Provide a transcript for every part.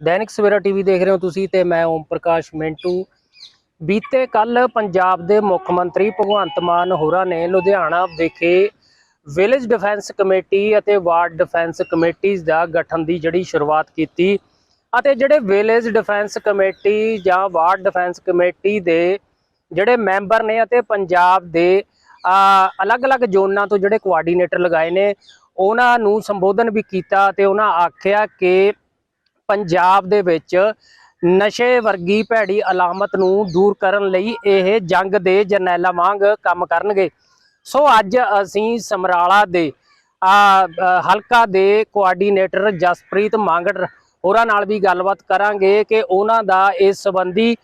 Dainik Savera TV ਦੇਖ ਰਹੇ ਹੋ ਤੁਸੀਂ ਤੇ ਮੈਂ ਓਮ ਪ੍ਰਕਾਸ਼ ਮਿੰਟੂ। ਬੀਤੇ ਕੱਲ ਪੰਜਾਬ ਦੇ ਮੁੱਖ ਮੰਤਰੀ ਭਗਵੰਤ ਮਾਨ ਹੋਰਾਂ ਨੇ ਲੁਧਿਆਣਾ ਵਿਖੇ ਵਿਲੇਜ ਡਿਫੈਂਸ ਕਮੇਟੀ ਅਤੇ ਵਾਰਡ ਡਿਫੈਂਸ ਕਮੇਟੀਆਂ ਦਾ ਗਠਨ ਦੀ ਜਿਹੜੀ ਸ਼ੁਰੂਆਤ ਕੀਤੀ ਅਤੇ ਜਿਹੜੇ ਵਿਲੇਜ ਡਿਫੈਂਸ ਕਮੇਟੀ ਜਾਂ ਵਾਰਡ ਡਿਫੈਂਸ ਕਮੇਟੀ ਦੇ ਜਿਹੜੇ ਮੈਂਬਰ ਨੇ ਅਤੇ ਪੰਜਾਬ ਦੇ ਅਲੱਗ-ਅਲੱਗ ਜ਼ੋਨਾਂ ਤੋਂ ਜਿਹੜੇ ਕੋਆਰਡੀਨੇਟਰ ਲਗਾਏ ਨੇ, ਉਹਨਾਂ ਨੂੰ ਸੰਬੋਧਨ ਵੀ ਕੀਤਾ ਤੇ ਉਹਨਾਂ ਆਖਿਆ ਕਿ ਪੰਜਾਬ ਦੇ ਵਿੱਚ ਨਸ਼ੇ ਵਰਗੀ ਭੈੜੀ ਅਲਾਮਤ ਨੂੰ ਦੂਰ ਕਰਨ ਲਈ ਇਹ ਜੰਗ ਦੇ ਜਰਨੈਲਾਂ ਵਾਂਗ ਕੰਮ ਕਰਨਗੇ। ਸੋ ਅੱਜ ਅਸੀਂ ਸਮਰਾਲਾ ਦੇ ਹਲਕਾ ਦੇ ਕੋਆਰਡੀਨੇਟਰ ਜਸਪ੍ਰੀਤ ਮੰਗੜ ਹੋਰਾਂ ਨਾਲ ਵੀ ਗੱਲਬਾਤ ਕਰਾਂਗੇ ਕਿ ਉਹਨਾਂ ਦਾ ਇਸ ਸੰਬੰਧੀ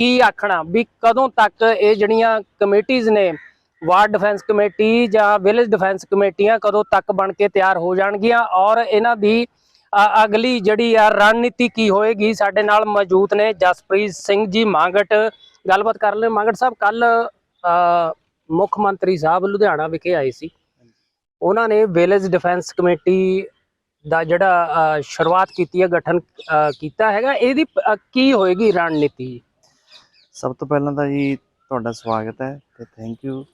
ਕੀ ਆਖਣਾ ਵੀ ਕਦੋਂ ਤੱਕ ਇਹ ਜਿਹੜੀਆਂ ਕਮੇਟੀਆਂ ਨੇ, ਵਾਰਡ ਡਿਫੈਂਸ ਕਮੇਟੀ ਜਾਂ ਵਿਲੇਜ ਡਿਫੈਂਸ ਕਮੇਟੀਆਂ ਕਦੋਂ ਤੱਕ ਬਣ ਕੇ ਤਿਆਰ ਹੋ ਜਾਣਗੀਆਂ ਔਰ ਇਹਨਾਂ ਦੀ ਅਗਲੀ ਜਿਹੜੀ ਆ ਰਣਨੀਤੀ ਕੀ ਹੋਏਗੀ ਸਾਡੇ ਨਾਲ ਮੌਜੂਦ ਨੇ ਜਸਪ੍ਰੀਤ ਸਿੰਘ ਜੀ ਮੰਗਟ। ਗੱਲਬਾਤ ਕਰ ਲੈ ਮੰਗਟ ਸਾਹਿਬ ਕੱਲ ਮੁੱਖ ਮੰਤਰੀ ਸਾਹਿਬ ਲੁਧਿਆਣਾ ਵਿਖੇ ਆਏ ਸੀ। ਉਹਨਾਂ ਨੇ ਵਿਲੇਜ ਡਿਫੈਂਸ ਕਮੇਟੀ ਦਾ ਜਿਹੜਾ ਸ਼ੁਰੂਆਤ ਕੀਤੀ ਹੈ, ਗਠਨ ਕੀਤਾ ਹੈਗਾ। ਇਹਦੀ ਕੀ ਹੋਏਗੀ ਰਣਨੀਤੀ? ਸਭ ਤੋਂ ਪਹਿਲਾਂ ਤਾਂ ਜੀ ਤੁਹਾਡਾ ਸਵਾਗਤ ਹੈ ਤੇ ਥੈਂਕ ਯੂ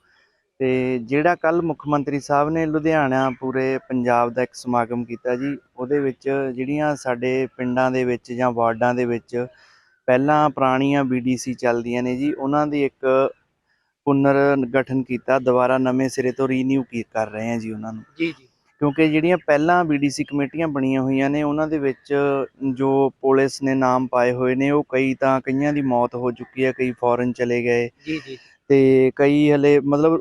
ਤੇ ਜਿਹੜਾ ਕੱਲ ਮੁੱਖ ਮੰਤਰੀ ਸਾਹਿਬ ਨੇ ਲੁਧਿਆਣਾ ਪੂਰੇ ਪੰਜਾਬ ਦਾ ਇੱਕ ਸਮਾਗਮ ਕੀਤਾ ਜੀ ਉਹਦੇ ਵਿੱਚ ਜਿਹੜੀਆਂ ਸਾਡੇ ਪਿੰਡਾਂ ਦੇ ਵਿੱਚ ਜਾਂ ਵਾਰਡਾਂ ਦੇ ਵਿੱਚ ਪਹਿਲਾਂ ਪੁਰਾਣੀਆਂ ਬੀਡੀਸੀ ਚੱਲਦੀਆਂ ਨੇ ਜੀ ਉਹਨਾਂ ਦੀ ਇੱਕ ਪੁਨਰ ਗਠਨ ਕੀਤਾ ਦੁਬਾਰਾ ਨਵੇਂ ਸਿਰੇ ਤੋਂ ਰੀਨਿਊ ਕਰ ਰਹੇ ਹਾਂ ਜੀ ਉਹਨਾਂ ਨੂੰ। ਜੀ ਜੀ। ਕਿਉਂਕਿ ਜਿਹੜੀਆਂ ਪਹਿਲਾਂ ਬੀਡੀਸੀ ਕਮੇਟੀਆਂ ਬਣੀਆਂ ਹੋਈਆਂ ਨੇ ਉਹਨਾਂ ਦੇ ਵਿੱਚ ਜੋ ਪੁਲਿਸ ਨੇ ਨਾਮ ਪਾਏ ਹੋਏ ਨੇ ਉਹ ਕਈ ਤਾਂ ਕਈਆਂ ਦੀ ਮੌਤ ਹੋ ਚੁੱਕੀ ਹੈ ਕਈ ਫੋਰਨ ਚਲੇ ਗਏ। ਜੀ ਜੀ। ਤੇ ਕਈ ਹਲੇ ਮਤਲਬ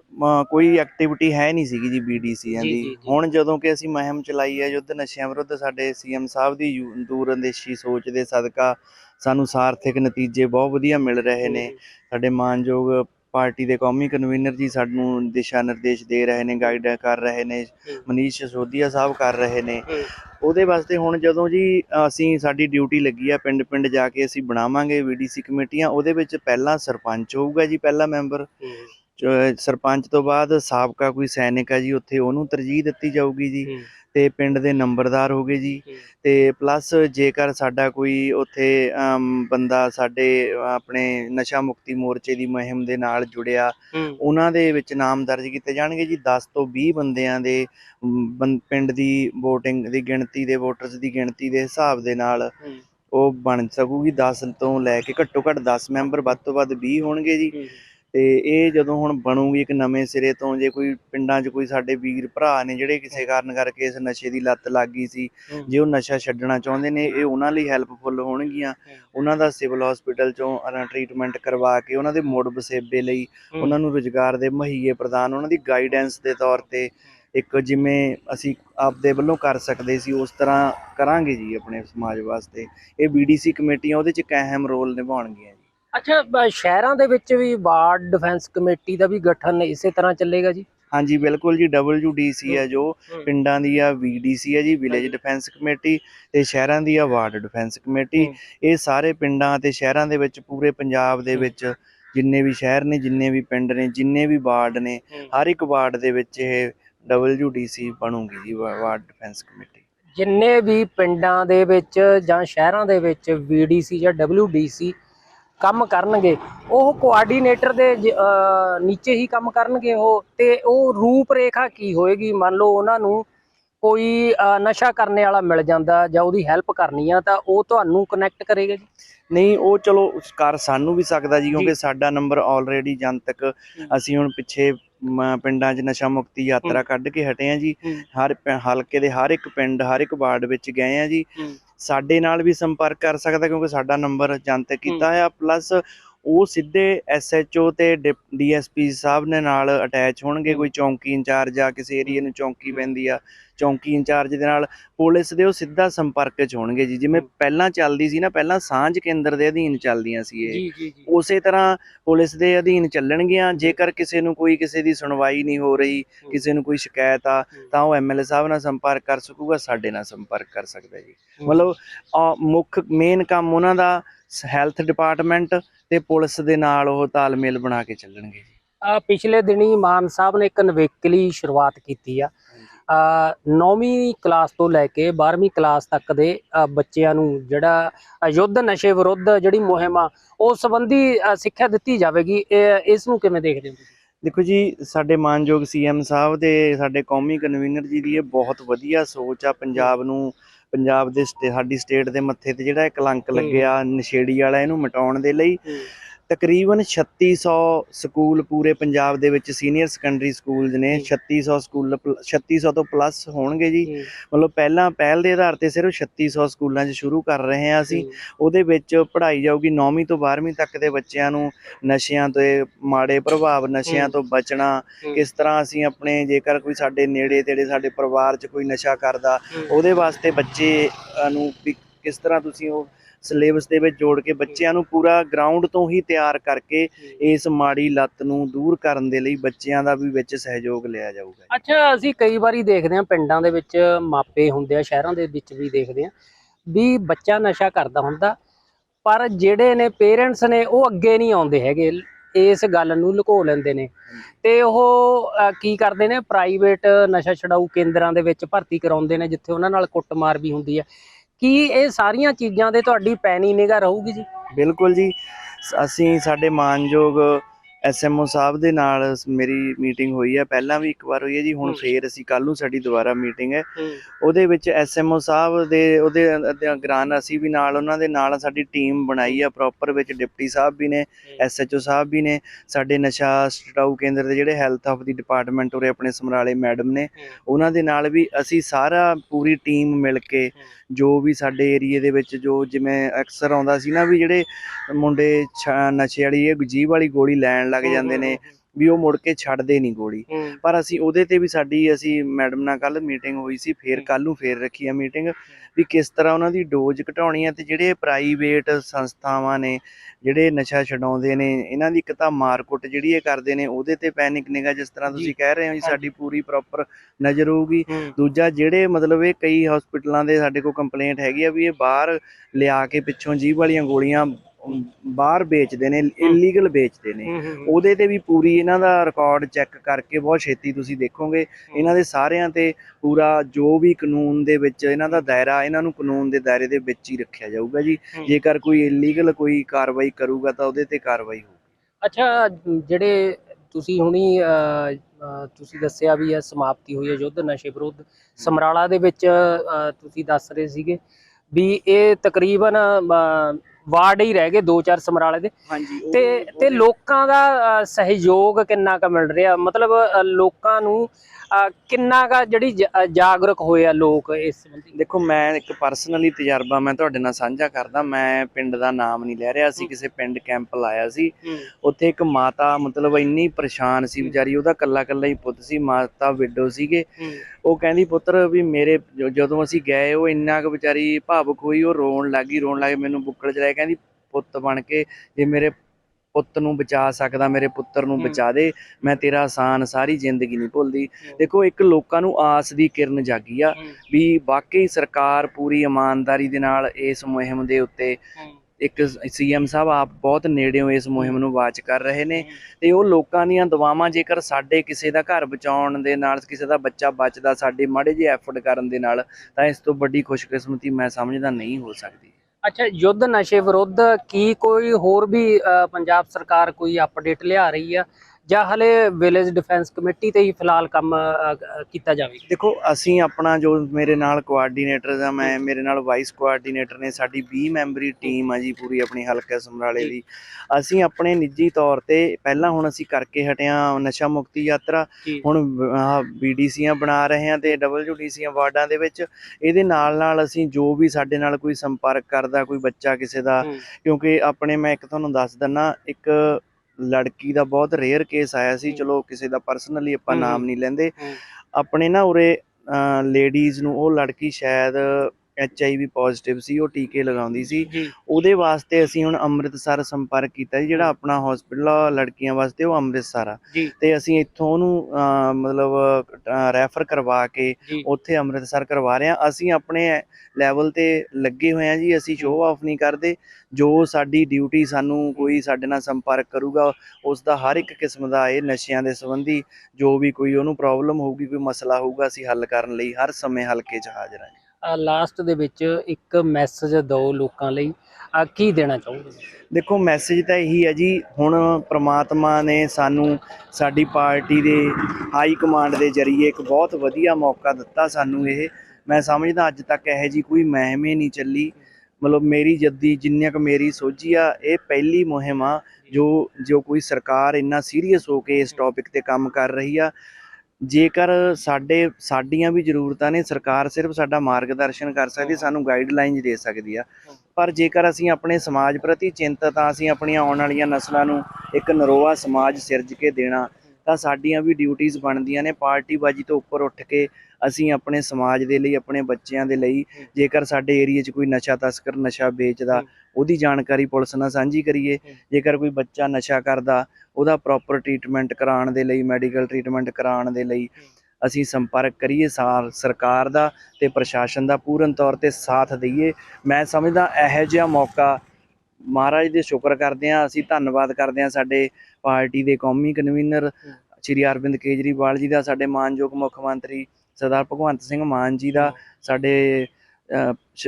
ਕੋਈ ਐਕਟੀਵਿਟੀ ਹੈ ਨਹੀਂ ਸੀਗੀ ਜੀ ਬੀਡੀਸੀਆਂ ਦੀ। ਹੁਣ ਜਦੋਂ ਕਿ ਅਸੀਂ ਮੁਹਿੰਮ ਚਲਾਈ ਹੈ ਯੁੱਧ ਨਸ਼ਿਆਂ ਵਿਰੁੱਧ ਸਾਡੇ ਸੀਐਮ ਸਾਹਿਬ ਦੀ ਦੂਰਅੰਦੇਸ਼ੀ ਸੋਚ ਦੇ ਸਦਕਾ ਸਾਨੂੰ ਸਾਰਥਿਕ ਨਤੀਜੇ ਬਹੁਤ ਵਧੀਆ ਮਿਲ ਰਹੇ ਨੇ। ਸਾਡੇ ਮਾਨਯੋਗ ਪਾਰਟੀ ਦੇ ਕੌਮੀ ਕਨਵੀਨਰ ਜੀ ਸਾਨੂੰ ਦਿਸ਼ਾ ਨਿਰਦੇਸ਼ ਦੇ ਰਹੇ ਨੇ ਗਾਈਡ ਕਰ ਰਹੇ ਨੇ ਮਨੀਸ਼ ਸਿਸੋਦੀਆ ਸਾਹਿਬ ਕਰ ਰਹੇ ਨੇ। ਉਹਦੇ ਵਾਸਤੇ ਹੁਣ ਜਦੋਂ ਜੀ ਅਸੀਂ ਸਾਡੀ ਡਿਊਟੀ ਲੱਗੀ ਆ ਪਿੰਡ ਪਿੰਡ ਜਾ ਕੇ ਅਸੀਂ ਬਣਾਵਾਂਗੇ ਵੀਡੀਸੀ ਕਮੇਟੀਆਂ ਉਹਦੇ ਵਿੱਚ ਪਹਿਲਾਂ ਸਰਪੰਚ ਹੋਊਗਾ ਜੀ ਪਹਿਲਾ ਮੈਂਬਰ ਸਰਪੰਚ ਤੋਂ ਬਾਅਦ ਸਾਬਕਾ ਕੋਈ ਸੈਨਿਕ ਆ ਜੀ ਉੱਥੇ ਉਹਨੂੰ ਤਰਜੀਹ ਦਿੱਤੀ ਜਾਊਗੀ ਜੀ ਤੇ ਪਿੰਡ ਦੇ ਨੰਬਰਦਾਰ ਹੋਗੇ ਜੀ ਤੇ ਪਲੱਸ ਜੇਕਰ ਸਾਡਾ ਕੋਈ ਉੱਥੇ ਬੰਦਾ ਸਾਡੇ ਆਪਣੇ ਨਸ਼ਾ ਮੁਕਤੀ ਮੋਰਚੇ ਦੀ ਮੁਹਿੰਮ ਦੇ ਨਾਲ ਜੁੜਿਆ ਉਹਨਾਂ ਦੇ ਵਿੱਚ ਨਾਮ ਦਰਜ ਕੀਤੇ ਜਾਣਗੇ ਜੀ। 10 ਤੋਂ 20 ਬੰਦਿਆਂ ਦੇ ਪਿੰਡ ਦੀ VOTING ਦੀ ਗਿਣਤੀ ਦੇ ਵੋਟਰਸ ਦੀ ਗਿਣਤੀ ਦੇ ਹਿਸਾਬ ਦੇ ਨਾਲ ਉਹ ਬਣ ਸਕੂਗੀ। 10 ਤੋਂ ਲੈ ਕੇ ਘੱਟੋ ਘੱਟ 10 ਮੈਂਬਰ ਵੱਧ ਤੋਂ ਵੱਧ 20 ਹੋਣਗੇ ਜੀ। ਤੇ ਇਹ ਜਦੋਂ ਹੁਣ ਬਣੂਗੀ ਇੱਕ ਨਵੇਂ ਸਿਰੇ ਤੋਂ ਜੇ ਕੋਈ ਪਿੰਡਾਂ 'ਚ ਕੋਈ ਸਾਡੇ ਵੀਰ ਭਰਾ ਨੇ ਜਿਹੜੇ ਕਿਸੇ ਕਾਰਨ ਕਰਕੇ ਇਸ ਨਸ਼ੇ ਦੀ ਲੱਤ ਲੱਗ ਗਈ ਸੀ ਜੇ ਉਹ ਨਸ਼ਾ ਛੱਡਣਾ ਚਾਹੁੰਦੇ ਨੇ ਇਹ ਉਹਨਾਂ ਲਈ ਹੈਲਪਫੁਲ ਹੋਣਗੀਆਂ। ਉਹਨਾਂ ਦਾ ਸਿਵਲ ਹਸਪੀਟਲ 'ਚੋਂ ਟ੍ਰੀਟਮੈਂਟ ਕਰਵਾ ਕੇ ਉਹਨਾਂ ਦੇ ਮੁੜ ਵਸੇਬੇ ਲਈ ਉਹਨਾਂ ਨੂੰ ਰੁਜ਼ਗਾਰ ਦੇ ਮਹੱਈਏ ਪ੍ਰਦਾਨ ਉਹਨਾਂ ਦੀ ਗਾਈਡੈਂਸ ਦੇ ਤੌਰ ਤੇ ਇੱਕ ਜਿਵੇਂ ਅਸੀਂ ਆਪਦੇ ਵੱਲੋਂ ਕਰ ਸਕਦੇ ਸੀ ਉਸ ਤਰ੍ਹਾਂ ਕਰਾਂਗੇ ਜੀ ਆਪਣੇ ਸਮਾਜ ਵਾਸਤੇ। ਇਹ ਬੀਡੀਸੀ ਕਮੇਟੀਆਂ ਉਹਦੇ 'ਚ ਇੱਕ ਅਹਿਮ ਰੋਲ ਨਿਭਾਉਣਗੀਆਂ ਅੱਛਾ ਸ਼ਹਿਰਾਂ ਦੇ ਵਿੱਚ ਵੀ ਵਾਰਡ ਡਿਫੈਂਸ ਕਮੇਟੀ ਦਾ ਵੀ ਗਠਨ ਇਸੇ ਤਰ੍ਹਾਂ ਚੱਲੇਗਾ ਜੀ ਹਾਂਜੀ ਬਿਲਕੁਲ ਜੀ WDC ਹੈ ਜੋ ਪਿੰਡਾਂ ਦੀ ਆ VDC ਹੈ ਜੀ ਵਿਲੇਜ ਡਿਫੈਂਸ ਕਮੇਟੀ ਤੇ ਸ਼ਹਿਰਾਂ ਦੀ ਆ ਵਾਰਡ ਡਿਫੈਂਸ ਕਮੇਟੀ। ਇਹ ਸਾਰੇ ਪਿੰਡਾਂ ਤੇ ਸ਼ਹਿਰਾਂ ਦੇ ਵਿੱਚ ਪੂਰੇ ਪੰਜਾਬ ਦੇ। ਵਿੱਚ ਜਿੰਨੇ ਵੀ ਸ਼ਹਿਰ ਨੇ ਜਿੰਨੇ ਵੀ ਪਿੰਡ ਨੇ ਜਿੰਨੇ ਵੀ ਵਾਰਡ ਨੇ। ਹਰ ਇੱਕ ਵਾਰਡ ਦੇ ਵਿੱਚ ਇਹ WDC ਬਣੂਗੀ ਜੀ ਵਾਰਡ ਡਿਫੈਂਸ ਕਮੇਟੀ ਜਿੰਨੇ ਵੀ ਪਿੰਡਾਂ ਦੇ ਵਿੱਚ ਜਾਂ ਸ਼ਹਿਰਾਂ ਦੇ ਵਿੱਚ VDC ਜਾਂ WDC ਕੰਮ ਕਰਨਗੇ ਉਹ ਕੋਆਰਡੀਨੇਟਰ ਦੇ ਨੀਚੇ ਹੀ ਕੰਮ ਕਰਨਗੇ ਉਹ ਤੇ ਉਹ ਰੂਪ ਰੇਖਾ ਕੀ ਹੋਏਗੀ ਮੰਨ ਲਓ ਉਹਨਾਂ ਨੂੰ ਕੋਈ ਨਸ਼ਾ ਕਰਨੇ ਵਾਲਾ ਮਿਲ ਜਾਂਦਾ ਜਾਂ ਉਹਦੀ ਹੈਲਪ ਕਰਨੀ ਆ ਤਾਂ ਉਹ ਤੁਹਾਨੂੰ ਕਨੈਕਟ ਕਰੇਗਾ ਜੀ ਨਹੀਂ ਉਹ ਚਲੋ ਕਰ ਸਾਨੂੰ ਵੀ ਸਕਦਾ ਜੀ। ਕਿਉਂਕਿ ਸਾਡਾ ਨੰਬਰ ਆਲਰੇਡੀ ਜਨਤਕ ਅਸੀਂ ਹੁਣ ਪਿੱਛੇ ਪਿੰਡਾਂ 'ਚ ਨਸ਼ਾ ਮੁਕਤੀ ਯਾਤਰਾ ਕੱਢ ਕੇ ਹਟੇ ਆ ਜੀ। ਹਰ ਹਲਕੇ ਦੇ ਹਰ ਇੱਕ ਪਿੰਡ ਹਰ ਇੱਕ ਵਾਰਡ ਵਿੱਚ ਗਏ ਆ ਜੀ। ਸਾਡੇ ਨਾਲ ਵੀ ਸੰਪਰਕ ਕਰ ਸਕਦਾ ਕਿਉਂਕਿ ਸਾਡਾ ਨੰਬਰ ਜਨਤਕ ਕੀਤਾ ਆ ਪਲੱਸ ਉਹ ਸਿੱਧੇ ਐਸਐਚਓ ਤੇ ਡੀਐਸਪੀ ਸਾਹਿਬ ਨੇ ਨਾਲ ਅਟੈਚ ਹੋਣਗੇ ਕੋਈ ਚੌਂਕੀ ਇੰਚਾਰਜ ਆ ਕਿਸੇ ਏਰੀਆ ਨੂੰ ਚੌਂਕੀ ਪੈਂਦੀ ਆ ਚੌਂਕੀ ਇੰਚਾਰਜ ਦੇ ਨਾਲ ਪੁਲਿਸ ਦੇ ਉਹ ਸਿੱਧਾ ਸੰਪਰਕ 'ਚ ਹੋਣਗੇ ਜੀ ਜਿਵੇਂ। ਪਹਿਲਾਂ ਚੱਲਦੀ ਸੀ ਨਾ ਪਹਿਲਾਂ ਸਾਂਝ ਕੇਂਦਰ ਦੇ ਅਧੀਨ ਚੱਲਦੀਆਂ ਸੀ ਇਹ। ਉਸੇ ਤਰ੍ਹਾਂ ਪੁਲਿਸ ਦੇ ਅਧੀਨ ਚੱਲਣਗੀਆਂ ਜੇਕਰ ਕਿਸੇ ਨੂੰ ਕੋਈ ਕਿਸੇ ਦੀ ਸੁਣਵਾਈ ਨਹੀਂ ਹੋ ਰਹੀ ਕਿਸੇ ਨੂੰ ਕੋਈ ਸ਼ਿਕਾਇਤ ਆ ਤਾਂ ਉਹ ਐਮਐਲਏ ਸਾਹਿਬ ਨਾਲ ਸੰਪਰਕ ਕਰ ਸਕੂਗਾ ਸਾਡੇ ਨਾਲ ਸੰਪਰਕ ਕਰ ਸਕਦਾ ਜੀ। ਮਤਲਬ ਮੁੱਖ ਮੇਨ ਕੰਮ ਉਹਨਾਂ ਦਾ ਹੈਲਥ ਡਿਪਾਰਟਮੈਂਟ ਤੇ ਪੁਲਿਸ ਦੇ ਨਾਲ ਉਹ ਤਾਲਮੇਲ ਬਣਾ ਕੇ ਚੱਲਣਗੇ ਜੀ। ਅ, ਪਿਛਲੇ ਦਿਨੀ ਮਾਨ ਸਾਹਿਬ ਨੇ ਇੱਕ ਨਵੇਕਲੀ ਸ਼ੁਰੂਆਤ ਕੀਤੀ ਆ। 9ਵੀਂ ਕਲਾਸ ਤੋਂ ਲੈ ਕੇ 12ਵੀਂ ਕਲਾਸ ਤੱਕ ਦੇ ਬੱਚਿਆਂ ਨੂੰ ਜਿਹੜਾ ਯੁੱਧ ਨਸ਼ੇ ਵਿਰੁੱਧ ਜਿਹੜੀ ਮੁਹਿੰਮ ਆ ਉਸ ਸੰਬੰਧੀ ਸਿੱਖਿਆ ਦਿੱਤੀ ਜਾਵੇਗੀ। ਇਸ ਨੂੰ ਕਿਵੇਂ ਦੇਖਦੇ ਹੋ ਤੁਸੀਂ? ਦੇਖੋ ਜੀ ਸਾਡੇ ਮਾਨਯੋਗ ਸੀਐਮ ਸਾਹਿਬ ਦੇ ਸਾਡੇ ਕੌਮੀ ਕਨਵੀਨਰ ਜੀ ਦੀ ਇਹ ਬਹੁਤ ਵਧੀਆ ਸੋਚ ਆ ਪੰਜਾਬ ਨੂੰ ਪੰਜਾਬ ਦੇ ਸਾਡੀ ਸਟੇਟ ਦੇ ਮੱਥੇ ਤੇ ਜਿਹੜਾ ਇਹ ਕਲੰਕ। ਲੱਗਿਆ ਨਸ਼ੇੜੀ ਵਾਲਾ ਇਹਨੂੰ ਮਿਟਾਉਣ ਦੇ ਲਈ ਤਕਰੀਬਨ 3600 ਸਕੂਲ ਪੂਰੇ ਪੰਜਾਬ ਦੇ ਵਿੱਚ ਸੀਨੀਅਰ ਸੈਕੰਡਰੀ ਸਕੂਲਸ ਨੇ ਹੂੰ। 3600 ਸਕੂਲ ਪਲ- 3600 ਤੋਂ ਪਲੱਸ ਹੋਣਗੇ ਜੀ ਮਤਲਬ ਪਹਿਲਾਂ ਪਹਿਲ ਦੇ ਆਧਾਰ ਤੇ ਸਿਰਫ 3600 ਸਕੂਲਾਂ 'ਚ ਸ਼ੁਰੂ ਕਰ ਰਹੇ ਹਾਂ ਅਸੀਂ ਉਹਦੇ ਵਿੱਚ ਪੜ੍ਹਾਈ ਜਾਊਗੀ 9ਵੀਂ ਤੋਂ 12ਵੀਂ ਤੱਕ ਦੇ ਬੱਚਿਆਂ ਨੂੰ ਨਸ਼ਿਆਂ ਤੋਂ ਮਾੜੇ ਪ੍ਰਭਾਵ ਨਸ਼ਿਆਂ। ਤੋਂ ਬਚਣਾ। ਕਿਸ ਤਰ੍ਹਾਂ ਅਸੀਂ ਆਪਣੇ ਜੇਕਰ ਕੋਈ ਸਾਡੇ ਨੇੜੇ ਤੇੜੇ ਸਾਡੇ ਪਰਿਵਾਰ 'ਚ ਕੋਈ ਨਸ਼ਾ ਕਰਦਾ ਉਹਦੇ ਵਾਸਤੇ ਬੱਚੇ ਨੂੰ ਕਿਸ ਤਰ੍ਹਾਂ ਤੁਸੀਂ ਉਹ ਸਿਲੇਬਸ ਦੇ ਵਿੱਚ ਜੋੜ ਕੇ ਬੱਚਿਆਂ ਨੂੰ ਪੂਰਾ ਗਰਾਊਂਡ ਤੋਂ ਹੀ ਤਿਆਰ ਕਰਕੇ ਇਸ ਮਾੜੀ ਲੱਤ ਨੂੰ ਦੂਰ ਕਰਨ ਦੇ ਲਈ ਬੱਚਿਆਂ ਦਾ ਵੀ ਵਿੱਚ ਸਹਿਯੋਗ ਲਿਆ ਜਾਊਗਾ ਅੱਛਾ ਅਸੀਂ ਕਈ ਵਾਰੀ ਦੇਖਦੇ ਹਾਂ ਪਿੰਡਾਂ ਦੇ ਵਿੱਚ ਮਾਪੇ ਹੁੰਦੇ ਆ ਸ਼ਹਿਰਾਂ ਦੇ ਵਿੱਚ ਵੀ ਦੇਖਦੇ ਆ ਵੀ ਬੱਚਾ ਨਸ਼ਾ ਕਰਦਾ ਹੁੰਦਾ ਪਰ ਜਿਹੜੇ ਨੇ ਪੇਰੈਂਟਸ ਨੇ ਉਹ ਅੱਗੇ ਨਹੀਂ ਆਉਂਦੇ ਹੈਗੇ ਇਸ ਗੱਲ ਨੂੰ ਲੁਕੋ ਲੈਂਦੇ ਨੇ। ਤੇ ਉਹ ਕੀ ਕਰਦੇ ਨੇ ਪ੍ਰਾਈਵੇਟ ਨਸ਼ਾ ਛਡਾਊ ਕੇਂਦਰਾਂ ਦੇ ਵਿੱਚ ਭਰਤੀ ਕਰਾਉਂਦੇ ਨੇ ਜਿੱਥੇ ਉਹਨਾਂ ਨਾਲ ਕੁੱਟਮਾਰ ਵੀ ਹੁੰਦੀ ਹੈ। ਕੀ ਇਹ ਸਾਰੀਆਂ ਚੀਜ਼ਾਂ ਦੇ ਤੁਹਾਡੀ ਪੈਣੀ ਨਿਗਾਹ ਰਹੂਗੀ ਜੀ? ਬਿਲਕੁਲ ਜੀ। ਅਸੀਂ ਸਾਡੇ ਮਾਨਯੋਗ ਐਸਐਮਓ ਸਾਹਿਬ ਦੇ ਨਾਲ ਮੇਰੀ ਮੀਟਿੰਗ ਹੋਈ ਹੈ। ਪਹਿਲਾਂ ਵੀ ਇੱਕ ਵਾਰ ਹੋਈ ਹੈ ਜੀ ਹੁਣ। ਫੇਰ ਅਸੀਂ ਕੱਲ ਨੂੰ ਸਾਡੀ ਦੁਬਾਰਾ ਮੀਟਿੰਗ ਹੈ। ਉਹਦੇ ਵਿੱਚ ਐਸਐਮਓ ਸਾਹਿਬ ਦੇ ਉਹਦੇ ਅਗਰਾਨ ਅਸੀਂ ਵੀ ਨਾਲ ਉਹਨਾਂ ਦੇ ਨਾਲ ਸਾਡੀ ਟੀਮ ਬਣਾਈ ਆ ਪ੍ਰੋਪਰ ਵਿੱਚ ਡਿਪਟੀ ਸਾਹਿਬ ਵੀ ਨੇ ਐਸਐਚਓ ਸਾਹਿਬ ਵੀ ਨੇ ਸਾਡੇ ਨਸ਼ਾ ਛਡਾਊ ਕੇਂਦਰ ਦੇ ਜਿਹੜੇ ਹੈਲਥ ਆਫ ਦੀ ਡਿਪਾਰਟਮੈਂਟ ਉਰੇ ਆਪਣੇ ਸਮਰਾਲੇ ਮੈਡਮ ਨੇ ਉਹਨਾਂ ਦੇ ਨਾਲ ਵੀ ਅਸੀਂ ਸਾਰਾ ਪੂਰੀ ਟੀਮ ਮਿਲ ਕੇ ਜੋ ਵੀ ਸਾਡੇ ਏਰੀਏ ਦੇ ਵਿੱਚ ਜੋ ਜਿਵੇਂ ਅਕਸਰ ਆਉਂਦਾ ਸੀ ਨਾ ਵੀ ਜਿਹੜੇ ਮੁੰਡੇ ਨਸ਼ੇ ਵਾਲੀ ਇਹ ਜੀਭ ਵਾਲੀ ਗੋਲੀ ਲੈਣ ਲੱਗ ਜਾਂਦੇ ਨੇ ਵੀ ਉਹ ਮੁੜ ਕੇ ਛੱਡਦੇ ਨਹੀਂ ਗੋਲੀ ਪਰ ਅਸੀਂ ਉਹਦੇ ਤੇ ਵੀ ਸਾਡੀ ਅਸੀਂ ਮੈਡਮ ਨਾਲ ਕੱਲ ਮੀਟਿੰਗ ਹੋਈ ਸੀ ਫੇਰ। ਕੱਲ ਨੂੰ ਫੇਰ ਰੱਖੀ ਆ ਮੀਟਿੰਗ ਵੀ ਕਿਸ ਤਰ੍ਹਾਂ ਉਹਨਾਂ ਦੀ ਡੋਜ਼ ਘਟਾਉਣੀ ਹੈ ਤੇ ਜਿਹੜੇ ਪ੍ਰਾਈਵੇਟ ਸੰਸਥਾਵਾਂ ਨੇ ਜਿਹੜੇ ਨਸ਼ਾ ਛਡਾਉਂਦੇ ਨੇ ਇਹਨਾਂ ਦੀ ਇੱਕ ਤਾਂ ਮਾਰਕੁੱਟ ਜਿਹੜੀ ਇਹ ਕਰਦੇ ਨੇ ਉਹਦੇ ਤੇ ਪੈਨਿਕ ਨਿਗਾ ਜਿਸ ਤਰ੍ਹਾਂ। ਤੁਸੀਂ ਕਹਿ ਰਹੇ ਹੋ ਜੀ। ਸਾਡੀ ਪੂਰੀ ਪ੍ਰੋਪਰ ਨਜ਼ਰ ਹੋਊਗੀ ਦੂਜਾ ਜਿਹੜੇ ਮਤਲਬ ਇਹ ਕਈ ਹਸਪੀਟਲਾਂ ਦੇ ਸਾਡੇ ਕੋਲ ਕੰਪਲੇਂਟ ਹੈਗੀ ਆ ਵੀ ਇਹ ਬਾਹਰ ਲਿਆ ਕੇ ਪਿੱਛੋਂ ਜੀਭ ਵਾਲੀਆਂ ਗੋਲੀਆਂ ਬਾਹਰ ਵੇਚਦੇ ਨੇ ਇਲੀਗਲ ਵੇਚਦੇ ਨੇ। ਉਹਦੇ ਤੇ ਵੀ ਪੂਰੀ ਇਹਨਾਂ ਦਾ ਰਿਕਾਰਡ ਚੈੱਕ ਕਰਕੇ ਬਹੁਤ ਛੇਤੀ ਤੁਸੀਂ ਦੇਖੋਗੇ। ਇਹਨਾਂ ਦੇ ਸਾਰਿਆਂ ਤੇ ਪੂਰਾ ਜੋ ਵੀ ਕਾਨੂੰਨ ਦੇ ਵਿੱਚ ਇਹਨਾਂ ਦਾ ਦਾਇਰਾ ਇਹਨਾਂ ਨੂੰ ਕਾਨੂੰਨ ਦੇ ਦਾਇਰੇ ਦੇ ਵਿੱਚ ਹੀ ਰੱਖਿਆ ਜਾਊਗਾ ਜੀ। ਜੇਕਰ ਕੋਈ ਇਲੀਗਲ ਕੋਈ ਕਾਰਵਾਈ ਕਰੂਗਾ ਤਾਂ ਉਹਦੇ ਤੇ ਕਾਰਵਾਈ ਹੋਊਗੀ। ਅੱਛਾ ਜਿਹੜੇ ਤੁਸੀਂ ਹੁਣੀ ਤੁਸੀਂ ਦੱਸਿਆ ਵੀ ਹੈ ਸਮਾਪਤੀ ਹੋਈ ਹੈ ਯੁੱਧ ਨਸ਼ੇ ਵਿਰੁੱਧ। ਸਮਰਾਲਾ ਦੇ ਵਿੱਚ ਤੁਸੀਂ ਦੱਸ ਰਹੇ ਸੀਗੇ ਵੀ ਇਹ ਤਕਰੀਬਨ ਵਾਰਡ ਹੀ ਰਹਿ ਗਏ ਦੋ ਚਾਰ ਸਮਰਾਲੇ ਦੇ। ਤੇ ਤੇ ਲੋਕਾਂ ਦਾ ਸਹਿਯੋਗ ਕਿੰਨਾ ਕੁ ਮਿਲ ਰਿਹਾ? ਮਤਲਬ ਲੋਕਾਂ ਨੂੰ ਕਿੰਨਾ ਕੁ ਜਿਹੜੀ ਜ- ਜਾਗਰੂਕ ਹੋਏ ਆ ਲੋਕ ਇਸ ਸੰਬੰਧੀ? ਦੇਖੋ ਮੈਂ ਇੱਕ ਪਰਸਨਲੀ ਤਜਰਬਾ ਮੈਂ ਤੁਹਾਡੇ ਨਾਲ ਸਾਂਝਾ ਕਰਦਾ। ਮੈਂ ਪਿੰਡ ਦਾ ਨਾਮ ਨਹੀਂ ਲੈ ਰਿਹਾ ਸੀ ਕਿਸੇ ਪਿੰਡ ਕੈਂਪ ਲਾਇਆ ਸੀ। ਉੱਥੇ ਇੱਕ ਮਾਤਾ ਮਤਲਬ ਇੰਨੀ ਪਰੇਸ਼ਾਨ ਸੀ ਵਿਚਾਰੀ ਉਹਦਾ ਕੱਲਾ ਕੱਲਾ ਹੀ ਪੁੱਤ ਸੀ ਮਾਤਾ ਵਿਡੋ ਸੀਗੇ। ਉਹ ਕਹਿੰਦੀ ਪੁੱਤਰ ਵੀ ਮੇਰੇ ਜ- ਜਦੋਂ ਅਸੀਂ ਗਏ ਉਹ ਇੰਨਾ ਕੁ ਵਿਚਾਰੀ ਭਾਵੁਕ ਹੋਈ ਉਹ ਰੋਣ ਲੱਗੀ ਰੋਣ ਲੱਗ ਮੈਨੂੰ ਬੁੱਕਲ ਚਲਾਇਆ ਕਹਿੰਦੀ ਪੁੱਤ ਬਣ ਕੇ ਜੇ ਮੇਰੇ ਪੁੱਤ ਨੂੰ ਬਚਾ ਸਕਦਾ ਮੇਰੇ ਪੁੱਤਰ ਨੂੰ। ਬਚਾ ਦੇ ਮੈਂ ਤੇਰਾ ਆਸਾਨ ਸਾਰੀ ਜ਼ਿੰਦਗੀ ਨਹੀਂ ਭੁੱਲਦੀ। ਦੇਖੋ ਇੱਕ ਲੋਕਾਂ ਨੂੰ ਆਸ ਦੀ ਕਿਰਨ ਜਾਗੀ ਆ ਵੀ ਵਾਕਈ ਸਰਕਾਰ ਪੂਰੀ ਇਮਾਨਦਾਰੀ ਦੇ ਨਾਲ ਇਸ ਮੁਹਿੰਮ ਦੇ ਉੱਤੇ ਇੱਕ ਸੀਐਮ ਸਾਹਿਬ ਆਪ ਬਹੁਤ ਨੇੜਿਓਂ ਇਸ ਮੁਹਿੰਮ ਨੂੰ ਵਾਚ ਕਰ ਰਹੇ ਨੇ ਤੇ ਉਹ ਲੋਕਾਂ ਦੀਆਂ ਦੁਆਵਾਂ ਜੇਕਰ ਸਾਡੇ ਕਿਸੇ ਦਾ ਘਰ ਬਚਾਉਣ ਦੇ ਨਾਲ ਕਿਸੇ ਦਾ ਬੱਚਾ ਬਚਦਾ ਸਾਡੇ ਮਾੜੇ ਜਿਹੇ ਐਫਰਟ ਕਰਨ ਦੇ ਨਾਲ ਤਾਂ ਇਸ ਤੋਂ ਵੱਡੀ ਖੁਸ਼ਕਿਸਮਤੀ ਮੈਂ ਸਮਝਦਾ ਨਹੀਂ ਹੋ ਸਕਦੀ। ਅੱਛਾ, ਯੁੱਧ ਨਸ਼ੇ ਵਿਰੁੱਧ ਕੀ ਕੋਈ ਹੋਰ ਵੀ ਪੰਜਾਬ ਸਰਕਾਰ ਕੋਈ ਅਪਡੇਟ ਲਿਆ ਰਹੀ ਆ? ਜਾਂ ਹਲੇ ਵਿਲੇਜ ਡਿਫੈਂਸ ਕਮੇਟੀ ਤੇ ਹੀ ਫਿਲਹਾਲ ਕੰਮ ਕੀਤਾ ਜਾਵੇਗਾ ਦੇਖੋ ਅਸੀਂ ਆਪਣਾ ਜੋ ਮੇਰੇ ਨਾਲ ਕੋਆਰਡੀਨੇਟਰਸ ਆ ਮੈਂ ਮੇਰੇ ਨਾਲ ਵਾਈਸ ਕੋਆਰਡੀਨੇਟਰ ਨੇ ਸਾਡੀ 20 ਮੈਂਬਰੀ ਟੀਮ ਆ ਜੀ ਪੂਰੀ ਆਪਣੀ ਹਲਕਾ ਸਮਰਾਲੇ। ਦੀ। ਅਸੀਂ ਆਪਣੇ ਨਿੱਜੀ ਤੌਰ ਤੇ ਪਹਿਲਾਂ ਹੁਣ ਅਸੀਂ ਕਰਕੇ ਹਟਿਆ ਨਸ਼ਾ ਮੁਕਤੀ ਯਾਤਰਾ। ਹੁਣ ਬੀਡੀਸੀਆਂ ਬਣਾ ਰਹੇ ਹਾਂ ਤੇ ਡਬਲਯੂਡੀਸੀਆਂ ਵਾਰਡਾਂ ਦੇ ਵਿੱਚ। ਇਹਦੇ ਨਾਲ ਨਾਲ ਅਸੀਂ ਜੋ ਵੀ ਸਾਡੇ ਨਾਲ ਕੋਈ ਸੰਪਰਕ ਕਰਦਾ ਕੋਈ ਬੱਚਾ ਕਿਸੇ ਦਾ ਕਿਉਂਕਿ ਆਪਣੇ ਮੈਂ ਇੱਕ ਤੁਹਾਨੂੰ ਦੱਸ ਦਿੰਨਾ ਇੱਕ ਲੜਕੀ ਦਾ ਬਹੁਤ ਰੇਅਰ ਕੇਸ ਆਇਆ ਸੀ। ਚਲੋ ਕਿਸੇ ਦਾ ਪਰਸਨਲੀ ਆਪਾਂ ਨਾਮ। ਨਹੀਂ ਲੈਂਦੇ। ਆਪਣੇ ਨਾ ਉਰੇ ਲੇਡੀਜ਼ ਨੂੰ ਉਹ ਲੜਕੀ ਸ਼ਾਇਦ ਐਚਆਈਵੀ ਪੋਜ਼ਿਟਿਵ ਸੀ ਉਹ ਟੀਕੇ ਲਗਾਉਂਦੀ ਸੀ। ਉਹਦੇ ਵਾਸਤੇ ਅਸੀਂ ਹੁਣ ਅੰਮ੍ਰਿਤਸਰ ਸੰਪਰਕ ਕੀਤਾ ਜੀ ਜਿਹੜਾ ਆਪਣਾ ਹਸਪੀਟਲ ਆ ਲੜਕੀਆਂ ਵਾਸਤੇ ਉਹ ਅੰਮ੍ਰਿਤਸਰ ਆ। ਤੇ ਅਸੀਂ ਇੱਥੋਂ ਉਹਨੂੰ ਮਤਲਬ ਰੈਫਰ ਕਰਵਾ ਕੇ ਉੱਥੇ ਅੰਮ੍ਰਿਤਸਰ ਕਰਵਾ ਰਹੇ ਹਾਂ ਅਸੀਂ ਆਪਣੇ ਲੈਵਲ ਤੇ ਲੱਗੇ ਹੋਏ ਹਾਂ ਜੀ ਅਸੀਂ ਸ਼ੋਅ ਆਫ ਨਹੀਂ ਕਰਦੇ। ਜੋ ਸਾਡੀ ਡਿਊਟੀ ਸਾਨੂੰ ਕੋਈ ਸਾਡੇ ਨਾਲ ਸੰਪਰਕ ਕਰੂਗਾ ਉਸ ਦਾ ਹਰ ਇੱਕ ਕਿਸਮ ਦਾ ਇਹ ਨਸ਼ਿਆਂ ਦੇ ਸੰਬੰਧੀ ਜੋ ਵੀ ਕੋਈ ਉਹਨੂੰ ਪ੍ਰੋਬਲਮ ਹੋਊਗੀ ਕੋਈ ਮਸਲਾ ਹੋਊਗਾ ਅਸੀਂ ਹੱਲ ਕਰਨ ਲਈ ਹਰ ਸਮੇਂ ਹਲਕੇ 'ਚ ਹਾਜ਼ਰ ਹਾਂ। ਲਾਸਟ ਦੇ ਵਿੱਚ ਇੱਕ ਮੈਸੇਜ ਦਿਓ ਲੋਕਾਂ ਲਈ। ਆ ਕੀ ਦੇਣਾ ਚਾਹੋਗੇ? ਦੇਖੋ ਮੈਸੇਜ ਤਾਂ ਇਹੀ ਹੈ ਜੀ, ਹੁਣ ਪ੍ਰਮਾਤਮਾ ਨੇ ਸਾਨੂੰ ਸਾਡੀ ਪਾਰਟੀ ਦੇ ਹਾਈ ਕਮਾਂਡ ਦੇ ਜਰੀਏ ਇੱਕ ਬਹੁਤ ਵਧੀਆ ਮੌਕਾ ਦਿੱਤਾ ਸਾਨੂੰ ਇਹ। ਮੈਂ ਸਮਝਦਾ ਅੱਜ ਤੱਕ ਇਹੋ ਜੀ ਕੋਈ ਮੁਹਿੰਮ ਹੀ ਨਹੀਂ ਚੱਲੀ। ਮਤਲਬ ਮੇਰੀ ਜੱਦੀ ਜਿੰਨੀ ਕੁ ਮੇਰੀ ਸੋਝੀ ਆ, ਇਹ ਪਹਿਲੀ ਮੁਹਿੰਮ ਆ ਜੋ ਜੋ ਕੋਈ ਸਰਕਾਰ ਇੰਨਾ ਸੀਰੀਅਸ ਹੋ ਕੇ ਇਸ ਟੌਪਿਕ ਤੇ ਕੰਮ ਕਰ ਰਹੀ ਆ। ਜੇਕਰ ਸਾਡੇ ਸਾਡੀਆਂ ਵੀ ਜ਼ਰੂਰਤਾਂ ਨੇ ਸਰਕਾਰ ਸਿਰਫ ਸਾਡਾ ਮਾਰਗਦਰਸ਼ਨ ਕਰ ਸਕਦੀ ਸਾਨੂੰ ਗਾਈਡਲਾਈਨਸ ਦੇ ਸਕਦੀ ਆ। ਪਰ ਜੇਕਰ ਅਸੀਂ ਆਪਣੇ ਸਮਾਜ ਪ੍ਰਤੀ ਚਿੰਤਤ ਆ ਅਸੀਂ ਆਪਣੀਆਂ ਆਉਣ ਵਾਲੀਆਂ ਨਸਲਾਂ ਨੂੰ ਇੱਕ ਨਰੋਆ ਸਮਾਜ ਸਿਰਜ ਕੇ ਦੇਣਾ ਤਾਂ ਸਾਡੀਆਂ ਵੀ ਡਿਊਟੀਆਂ ਬਣਦੀਆਂ ਨੇ ਪਾਰਟੀਬਾਜੀ ਤੋਂ ਉੱਪਰ ਉੱਠ ਕੇ ਅਸੀਂ ਆਪਣੇ ਸਮਾਜ ਦੇ ਲਈ ਆਪਣੇ ਬੱਚਿਆਂ ਦੇ ਲਈ ਜੇਕਰ ਸਾਡੇ ਏਰੀਆ 'ਚ ਕੋਈ ਨਸ਼ਾ ਤਸਕਰ ਨਸ਼ਾ ਵੇਚਦਾ ਉਹਦੀ ਜਾਣਕਾਰੀ ਪੁਲਿਸ ਨਾਲ ਸਾਂਝੀ ਕਰੀਏ। ਜੇਕਰ ਕੋਈ ਬੱਚਾ ਨਸ਼ਾ ਕਰਦਾ ਉਹਦਾ ਪ੍ਰੋਪਰ ਟ੍ਰੀਟਮੈਂਟ ਕਰਾਉਣ ਦੇ ਲਈ ਮੈਡੀਕਲ ਟ੍ਰੀਟਮੈਂਟ ਕਰਾਉਣ ਦੇ ਲਈ ਅਸੀਂ ਸੰਪਰਕ ਕਰੀਏ ਸਾਰ ਸਰਕਾਰ ਦਾ ਤੇ ਪ੍ਰਸ਼ਾਸਨ ਦਾ ਪੂਰਨ ਤੌਰ ਤੇ ਸਾਥ ਦਈਏ। ਮੈਂ ਸਮਝਦਾ ਇਹੋ ਜਿਹਾ ਮੌਕਾ ਮਹਾਰਾਜ ਦੇ ਸ਼ੁਕਰ ਕਰਦੇ ਹਾਂ ਅਸੀਂ ਧੰਨਵਾਦ ਕਰਦੇ ਹਾਂ ਸਾਡੇ ਪਾਰਟੀ ਦੇ ਕੌਮੀ ਕਨਵੀਨਰ ਸ਼੍ਰੀ ਅਰਵਿੰਦ ਕੇਜਰੀਵਾਲ ਜੀ ਦਾ ਸਾਡੇ ਮਾਨਯੋਗ ਮੁੱਖ ਮੰਤਰੀ ਸਰਦਾਰ ਭਗਵੰਤ ਸਿੰਘ ਮਾਨ ਜੀ ਦਾ ਸਾਡੇ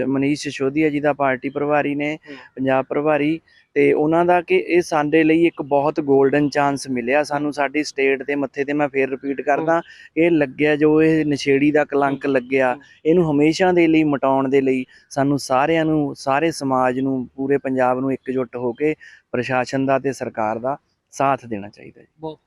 ਮਨੀਸ਼ ਸਿਸੋਦੀਆ ਜੀ ਦਾ ਪਾਰਟੀ ਪ੍ਰਭਾਰੀ ਨੇ ਪੰਜਾਬ ਪ੍ਰਭਾਰੀ ਤੇ ਉਹਨਾਂ ਦਾ ਕਿ ਇਹ ਸਾਡੇ ਲਈ ਇੱਕ ਬਹੁਤ 골ਡਨ ਚਾਂਸ ਮਿਲਿਆ ਸਾਨੂੰ ਸਾਡੀ ਸਟੇਟ ਦੇ ਮੱਥੇ ਤੇ ਮੈਂ ਫੇਰ ਰਿਪੀਟ ਕਰਦਾ ਇਹ ਲੱਗਿਆ ਜੋ ਇਹ ਨਸ਼ੇੜੀ ਦਾ ਕਲੰਕ ਲੱਗਿਆ ਇਹਨੂੰ ਹਮੇਸ਼ਾ ਦੇ ਲਈ ਮਟਾਉਣ ਦੇ ਲਈ ਸਾਨੂੰ ਸਾਰਿਆਂ ਨੂੰ ਸਾਰੇ ਸਮਾਜ ਨੂੰ ਪੂਰੇ ਪੰਜਾਬ ਨੂੰ ਇਕਜੁੱਟ ਹੋ ਕੇ ਪ੍ਰਸ਼ਾਸਨ ਦਾ ਤੇ ਸਰਕਾਰ ਦਾ ਸਾਥ ਦੇਣਾ ਚਾਹੀਦਾ ਬਹੁਤ